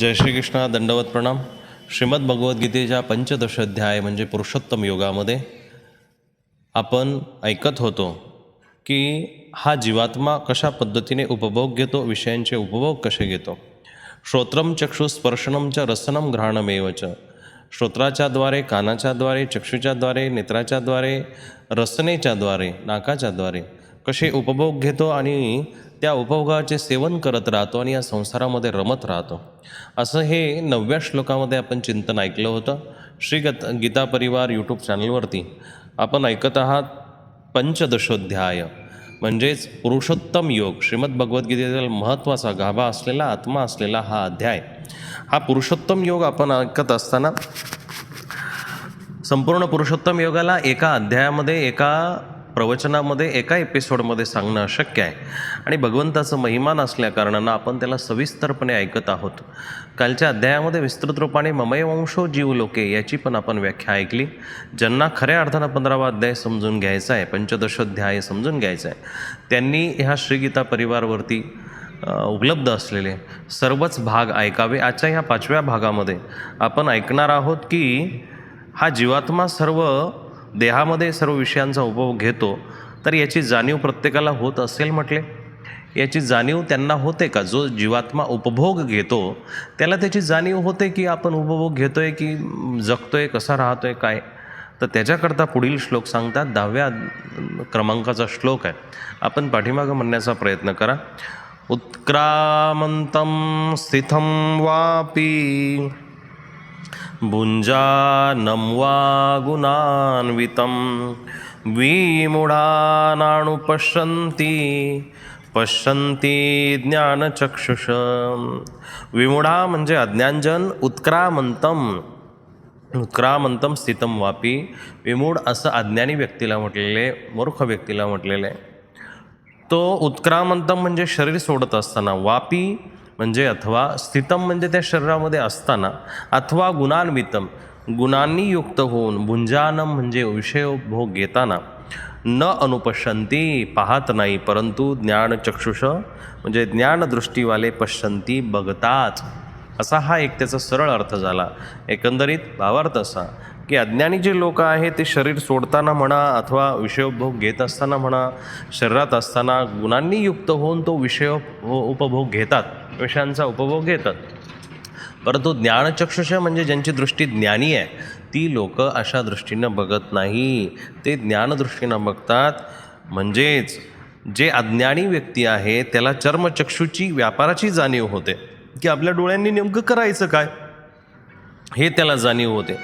जय श्रीकृष्णा दंडवत प्रणाम. श्रीमद भगवद्गीतेच्या पंचदश अध्याय म्हणजे पुरुषोत्तम योगामध्ये आपण ऐकत होतो की हा जीवात्मा कशा पद्धतीने उपभोग घेतो विषयांचे उपभोग कसे घेतो? श्रोत्रम चक्षु स्पर्शनम च रसनम घ्राणमेव च. श्रोत्राच्याद्वारे कानाच्याद्वारे चक्षुच्याद्वारे नेत्राच्याद्वारे रसनेच्याद्वारे नाकाच्याद्वारे कसे उपभोग घेतो आणि त्या उपभोगाचे सेवन करत राहतो आणि या संसारामध्ये रमत राहतो. असं हे नवव्या श्लोकामध्ये आपण चिंतन ऐकलं होतं. श्री गत गीता परिवार यूट्यूब चॅनलवरती आपण ऐकत आहात पंचदशोध्याय. म्हणजेच पुरुषोत्तम योग. श्रीमद भगवद्गीतेतील महत्त्वाचा गाभा असलेला आत्मा असलेला हा अध्याय. हा पुरुषोत्तम योग आपण ऐकत असताना संपूर्ण पुरुषोत्तम योगाला एका अध्यायामध्ये एका प्रवचनामध्ये एका एपिसोडमध्ये सांगणं अशक्य आहे. आणि भगवंताचं महिमान असल्याकारणानं आपण त्याला सविस्तरपणे ऐकत आहोत. कालच्या अध्यायामध्ये विस्तृत रूपाने ममयवंशो जीव लोके याची पण आपण व्याख्या ऐकली. ज्यांना खऱ्या अर्थानं पंधरावा अध्याय समजून घ्यायचा आहे पंचदशोध्याय समजून घ्यायचा आहे त्यांनी ह्या श्रीगीता परिवारवरती उपलब्ध असलेले सर्वच भाग ऐकावे. आजच्या ह्या पाचव्या भागामध्ये आपण ऐकणार आहोत की हा जीवात्मा सर्व देहामध्ये सर्व विषयांचा उपभोग घेतो तर याची जाणीव प्रत्येकाला होत असेल म्हटले? याची जाणीव त्यांना होते का? जो जीवात्मा उपभोग घेतो त्याला त्याची जाणीव होते की आपण उपभोग घेतोय की जगतोय कसा राहतोय काय? तर त्याच्याकरता पुढील श्लोक सांगतात. दहाव्या क्रमांकाचा श्लोक आहे. आपण पाठीमागं म्हणण्याचा प्रयत्न करा. उत्क्रामंतं स्थितं वापी भुञ्जानं वा गुणान्वितं। विमूढानानुपश्यन्ति पश्यन्ति ज्ञानचक्षुष विमूढा म्हणजे अज्ञानजन उत्क्रामंतम उत्क्रामंतम स्थितम वापी विमूढ असं अज्ञानी व्यक्तीला म्हटलेले मूर्ख व्यक्तीला म्हटलेलं। आहे तो उत्क्रामंतम म्हणजे शरीर सोडत असताना वापी म्हणजे अथवा स्थितम म्हणजे त्या शरीरामध्ये असताना अथवा गुणान्वितम गुणांनी युक्त होऊन भुंजानम म्हणजे विषयोपभोग घेताना न अनुपश्यंती पाहत नाही परंतु ज्ञानचक्षुष म्हणजे ज्ञानदृष्टीवाले पश्यंती बघतात असा हा एक त्याचा सरळ अर्थ झाला. एकंदरीत भावार्थ असा की अज्ञानी जे लोक आहेत ते शरीर सोडताना म्हणा अथवा विषयोपभोग घेत असताना म्हणा शरीरात असताना गुणांनी युक्त होऊन तो विषय उपभोग घेतात. विषयांचा उपभोग घेतात. परंतु ज्ञानचक्षुष म्हणजे ज्यांची दृष्टी ज्ञानी आहे ती लोक अशा दृष्टीनं बघत नाही. ते ज्ञानदृष्टीनं बघतात. म्हणजेच जे अज्ञानी व्यक्ती आहे त्याला चर्मचक्षुची व्यापाराची जाणीव होते. की आपल्या डोळ्यांनी नेमकं करायचं काय? हे त्याला जाणीव होते.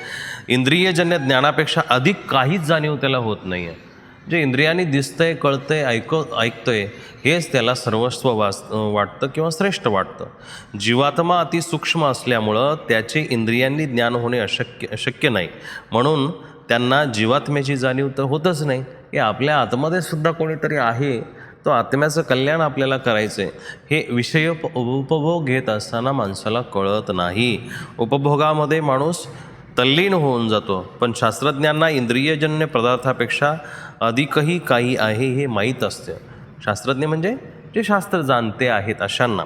इंद्रियजन्य ज्ञानापेक्षा अधिक काहीच जाणीव त्याला होत नाही आहे जे इंद्रियाने दिसतंय कळतंय ऐक ऐकतंय हेच त्याला सर्वस्व वास वाटतं किंवा श्रेष्ठ वाटतं. जीवात्मा अतिसूक्ष्म असल्यामुळं त्याचे इंद्रियांनी ज्ञान होणे अशक्य अशक्य नाही. म्हणून त्यांना जीवात्म्याची जाणीव तर होतच नाही. की आपल्या आतमध्ये सुद्धा कोणीतरी आहे तो आत्म्याचं कल्याण आपल्याला करायचं आहे हे विषय उपभोग घेत असताना माणसाला कळत नाही. उपभोगामध्ये माणूस तल्लीन होऊन जातो. पण शास्त्रज्ञांना इंद्रियजन्य पदार्थापेक्षा अधिकही काही आहे हे माहीत असते. शास्त्रज्ञ म्हणजे जे शास्त्र जाणते आहेत अशांना.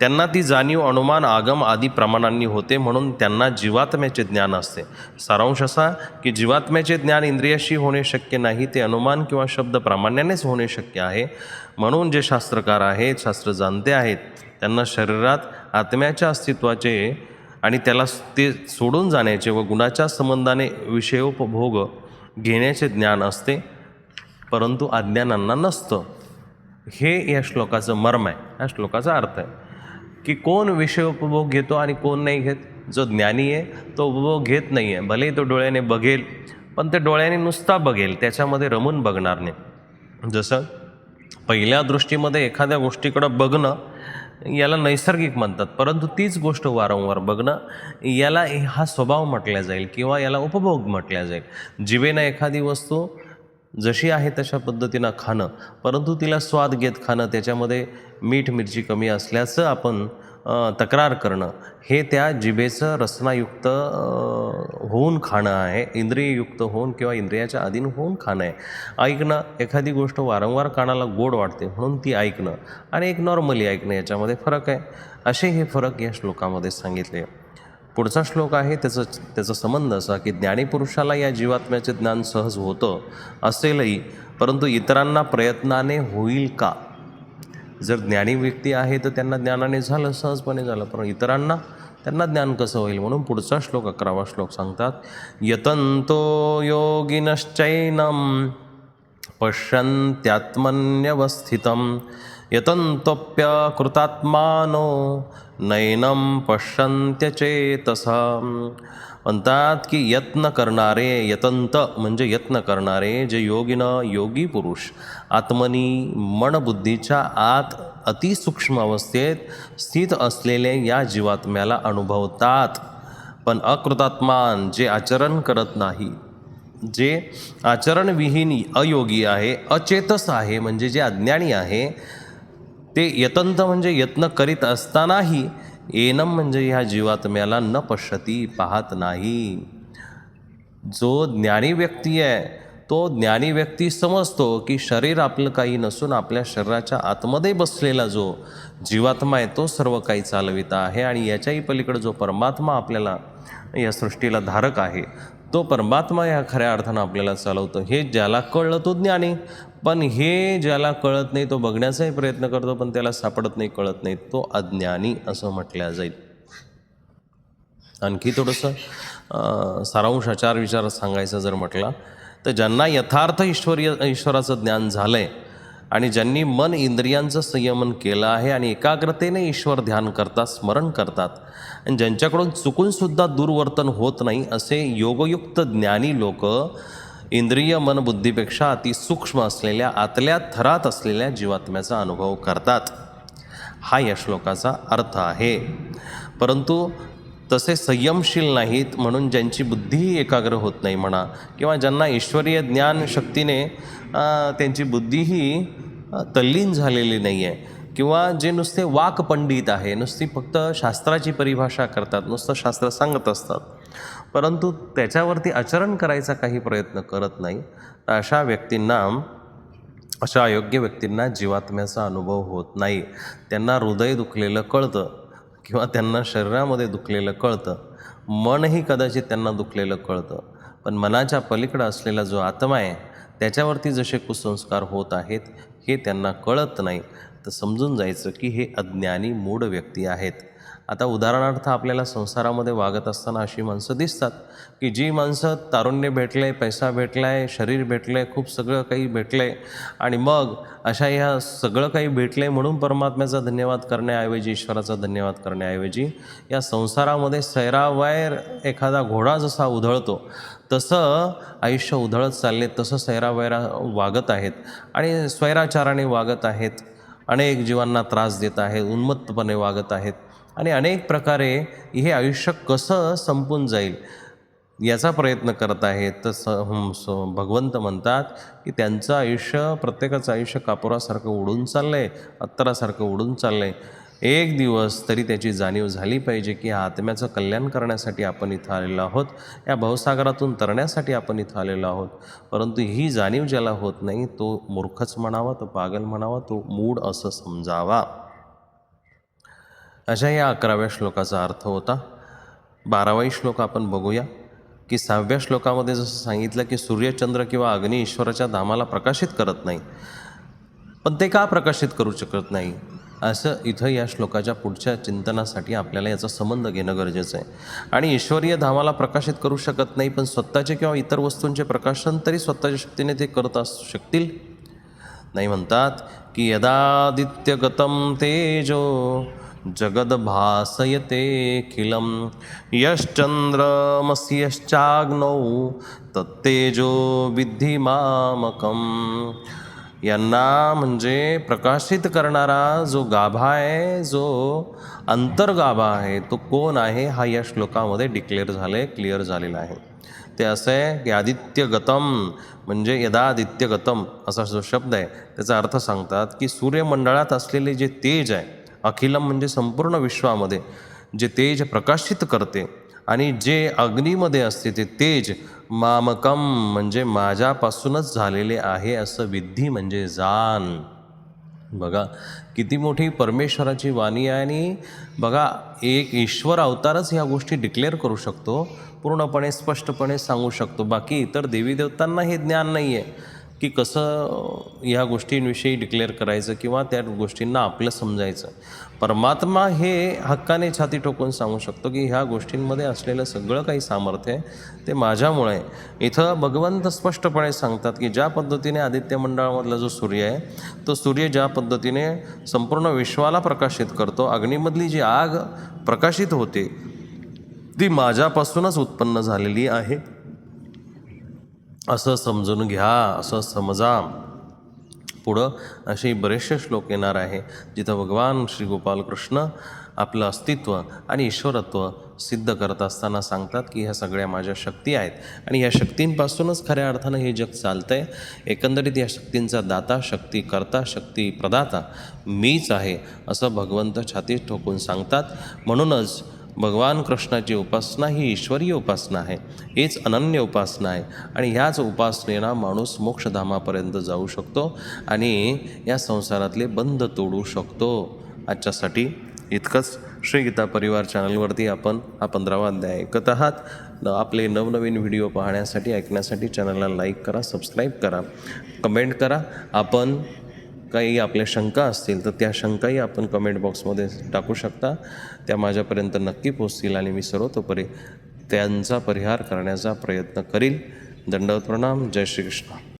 त्यांना ती जाणीव अनुमान आगम आदी प्रमाणांनी होते म्हणून त्यांना जीवात्म्याचे ज्ञान असते. सारांश असा की जीवात्म्याचे ज्ञान इंद्रियाशी होणे शक्य नाही ते अनुमान किंवा शब्द प्रामाण्यानेच होणे शक्य आहे. म्हणून जे शास्त्रकार आहेत शास्त्र जाणते आहेत त्यांना शरीरात आत्म्याच्या अस्तित्वाचे आणि त्याला ते सोडून जाण्याचे व गुणाच्या संबंधाने विषयोपभोग घेण्याचे ज्ञान असते परंतु अज्ञानांना नसतं. हे या श्लोकाचं मर्म आहे. या श्लोकाचा अर्थ आहे की कोण विषय उपभोग घेतो आणि कोण नाही घेत? जो ज्ञानी आहे तो उपभोग घेत नाही आहे भलेही तो डोळ्याने बघेल पण ते डोळ्याने नुसता बघेल. त्याच्यामध्ये रमून बघणार नाही. जसं पहिल्या दृष्टीमध्ये एखाद्या गोष्टीकडं बघणं याला नैसर्गिक म्हणतात. परंतु तीच गोष्ट वारंवार बघणं याला हा स्वभाव म्हटला जाईल किंवा याला उपभोग म्हटल्या जाईल. जिवेनं एखादी वस्तू जशी आहे तशा पद्धतीनं खाणं परंतु तिला स्वाद घेत खाणं त्याच्यामध्ये मीठ मिरची कमी असल्याचं आपण तक्रार करणं हे त्या जिभेचं रसनायुक्त होऊन खाणं आहे इंद्रिययुक्त होऊन किंवा इंद्रियाच्या अधीन होऊन खाणं आहे. ऐकणं एखादी गोष्ट वारंवार कानाला गोड वाटते म्हणून ती ऐकणं आणि एक नॉर्मली ऐकणं याच्यामध्ये फरक आहे. असे हे फरक या श्लोकामध्ये सांगितले. पुढचा श्लोक आहे त्याचं त्याचा संबंध असा की ज्ञानीपुरुषाला या जीवात्म्याचे ज्ञान सहज होतं असेलही परंतु इतरांना प्रयत्नाने होईल का? जर ज्ञानी व्यक्ती आहे तर त्यांना ज्ञानाने झालं सहजपणे झालं. पण इतरांना त्यांना ज्ञान कसं होईल म्हणून पुढचा श्लोक अकरावा श्लोक सांगतात यतंतो योगिनश्चैनम पश्यन्त्यात्मन्यवस्थितं यतन्तोप्यकृतात्मानो नैनम पश्यंत्यचेतसा म्हणतात की यत्न करणारे यतंत म्हणजे यत्न करणारे जे योगिनं योगी पुरुष आत्मनी मनबुद्धीच्या आत अतिसूक्ष्म अवस्थेत स्थित असलेले या जीवात्म्याला अनुभवतात. पण अकृतात्मान जे आचरण करत नाही जे आचरणविहीन अयोगी आहे अचेतस आहे म्हणजे जे अज्ञानी आहे ते यतंत म्हणजे यत्न करीत असतानाही एनम म्हणजे ह्या जीवात्म्याला न पश्यती पाहत नाही. जो ज्ञानी व्यक्ती आहे तो ज्ञानी व्यक्ती समजतो की शरीर आपलं काही नसून आपल्या शरीराच्या आतमध्ये बसलेला जो जीवात्मा आहे तो सर्व काही चालविता आहे आणि याच्याही पलीकडे जो परमात्मा आपल्याला या सृष्टीला धारक आहे तो परमात्मा या खऱ्या अर्थानं आपल्याला चालवतो. हे ज्याला कळलं तो ज्ञानी. पण हे ज्याला कळत नाही तो बघण्याचाही प्रयत्न करतो पण त्याला सापडत नाही कळत नाही. तो अज्ञानी असं म्हटल्या जाईल. आणखी थोडंसं सारांश आचार विचार सांगायचं जर म्हटला तर ज्यांना यथार्थ ईश्वरीय ईश्वराचं ज्ञान झालं आहे आणि ज्यांनी मन इंद्रियांचं संयमन केलं आहे आणि एकाग्रतेने ईश्वर ध्यान करतात स्मरण करतात आणि ज्यांच्याकडून चुकूनसुद्धा दुर्वर्तन होत नाही असे योगयुक्त ज्ञानी लोक इंद्रिय मन बुद्धीपेक्षा अतिसूक्ष्म असलेल्या आतल्या थरात असलेल्या जीवात्म्याचा अनुभव करतात. हा या श्लोकाचा अर्थ आहे. परंतु तसे संयमशील नाहीत म्हणून ज्यांची बुद्धीही एकाग्र होत नाही म्हणा किंवा ज्यांना ईश्वरीय ज्ञान शक्तीने त्यांची बुद्धीही तल्लीन झालेली नाही आहे किंवा जे नुसते वाक पंडित आहे नुसती फक्त शास्त्राची परिभाषा करतात नुसतं शास्त्र सांगत असतात. परंतु त्याच्यावरती आचरण करायचा काही प्रयत्न करत नाही तर अशा व्यक्तींना अशा अयोग्य व्यक्तींना जीवात्म्याचा अनुभव होत नाही. त्यांना हृदय दुखलेलं कळतं किंवा त्यांना शरीरामध्ये दुखलेलं कळतं. मनही कदाचित त्यांना दुखलेलं कळतं. पण मनाच्या पलीकडं असलेला जो आत्मा आहे त्याच्यावरती जसे कुसंस्कार होत आहेत हे त्यांना कळत नाही. तर समजून जायचं की हे अज्ञानी मूढ व्यक्ती आहेत. आता उदाहरणार्थ आपल्याला संसारामध्ये वागत असताना अशी माणसं दिसतात की जी माणसं तारुण्य भेटले पैसा भेटलाय शरीर भेटलं आहे खूप सगळं काही भेटलं आहे आणि मग अशा ह्या सगळं काही भेटलं आहे म्हणून परमात्म्याचा धन्यवाद करण्याऐवजी ईश्वराचा धन्यवाद करण्याऐवजी या संसारामध्ये सैरावैर एखादा घोडा जसा उधळतो तसं आयुष्य उधळत चालले तसं सैरावैरा वागत आहेत आणि स्वैराचाराने वागत आहेत अनेक जीवांना त्रास देत आहेत उन्मत्तपणे वागत आहेत. आणि अनेक प्रकारे हे आयुष्य कसं संपून जाईल याचा प्रयत्न करत आहेत. तर स स भगवंत म्हणतात की त्यांचं आयुष्य प्रत्येकाचं आयुष्य कापुरासारखं उडून चाललं आहे अत्तरासारखं उडून चाललं आहे एक दिवस तरी त्याची जाणीव झाली पाहिजे की ह्या आत्म्याचं कल्याण करण्यासाठी आपण इथं आलेलो आहोत. या भवसागरातून तरण्यासाठी आपण इथं आलेलो आहोत. परंतु ही जाणीव ज्याला होत नाही तो मूर्खच म्हणावा तो पागल म्हणावा तो मूड असं समजावा. अशा या अकराव्या श्लोकाचा अर्थ होता बारावाही श्लोक आपण बघूया की सहाव्या श्लोकामध्ये जसं सांगितलं की सूर्यचंद्र किंवा अग्नी ईश्वराच्या धामाला प्रकाशित करत नाही पण ते का प्रकाशित करू शकत नाही? असं इथं या श्लोकाच्या पुढच्या चिंतनासाठी आपल्याला याचा संबंध घेणं गरजेचं आहे. आणि ईश्वरीय धामाला प्रकाशित करू शकत नाही पण स्वतःचे किंवा इतर वस्तूंचे प्रकाशन तरी स्वतःच्या शक्तीने ते करत असू शकतील? नाही म्हणतात की यदादित्यगतम तेजो जगद्भासयतेऽखिलं यश्चन्द्रमस्यश्चाग्नौ तत्तेजो विद्धी मामकम यांना म्हणजे प्रकाशित करणारा जो गाभा आहे जो अंतर्गाभा आहे तो कोण आहे हा या श्लोकामध्ये डिक्लेअर झाले क्लिअर झालेला आहे. ते असं आहे की आदित्यगतम म्हणजे यदादित्यगतम असा जो शब्द आहे त्याचा अर्थ सांगतात की सूर्यमंडळात असलेले जे तेज आहे अखिलम म्हणजे संपूर्ण विश्वामध्ये जे तेज प्रकाशित करते आणि जे अग्नीमध्ये असते ते तेज मामकम म्हणजे माझ्यापासूनच झालेले आहे असं विद्धी म्हणजे जान. बघा किती मोठी परमेश्वराची वाणी आहे आणि बघा एक ईश्वर अवतारच ह्या गोष्टी डिक्लेअर करू शकतो. पूर्णपणे स्पष्टपणे सांगू शकतो. बाकी इतर देवी देवतांना हे ज्ञान नाही आहे की कसं ह्या गोष्टींविषयी डिक्लेअर करायचं किंवा त्या गोष्टींना आपलं समजायचं. परमात्मा हे हक्काने छाती ठोकून सांगू शकतो की ह्या गोष्टींमध्ये असलेलं सगळं काही सामर्थ्य आहे ते माझ्यामुळे इथं भगवंत स्पष्टपणे सांगतात की ज्या पद्धतीने आदित्य मंडळामधला जो सूर्य आहे तो सूर्य ज्या पद्धतीने संपूर्ण विश्वाला प्रकाशित करतो अग्नीमधली जी आग प्रकाशित होते ती माझ्यापासूनच उत्पन्न झालेली आहे. असं समजून घ्या असं समजा. पुढं असे बरेचसे श्लोक येणार आहे जिथं भगवान श्री गोपाल कृष्ण आपलं अस्तित्व आणि ईश्वरत्व सिद्ध करत असताना सांगतात की ह्या सगळ्या माझ्या शक्ती आहेत. आणि ह्या शक्तींपासूनच खऱ्या अर्थानं हे जग चालतं आहे एकंदरीत या शक्तींचा दाता शक्ती करता शक्ती प्रदाता मीच आहे असं भगवंत छातीत ठोकून सांगतात. म्हणूनच भगवान कृष्णाची उपासना ही ईश्वरीय उपासना आहे. हीच अनन्य उपासना आहे. आणि ह्याच उपासनेला माणूस मोक्षधामापर्यंत जाऊ शकतो आणि या संसारातले बंध तोडू शकतो. आजच्यासाठी इतकंच. श्री गीता परिवार चॅनलवरती आपण हा पंधरावा अध्याय ऐकत आहात. न- आपले नवनवीन व्हिडिओ पाहण्यासाठी ऐकण्यासाठी चॅनलला लाईक करा सबस्क्राईब करा कमेंट करा. आपण काही आपल्या शंका असतील तर त्या शंकाही आपण कमेंट बॉक्समध्ये टाकू शकता. त्या माझ्यापर्यंत नक्की पोचतील आणि मी सर्वतोपरी त्यांचा परिहार करण्याचा प्रयत्न करील. दंडवत प्रणाम. जय श्रीकृष्ण.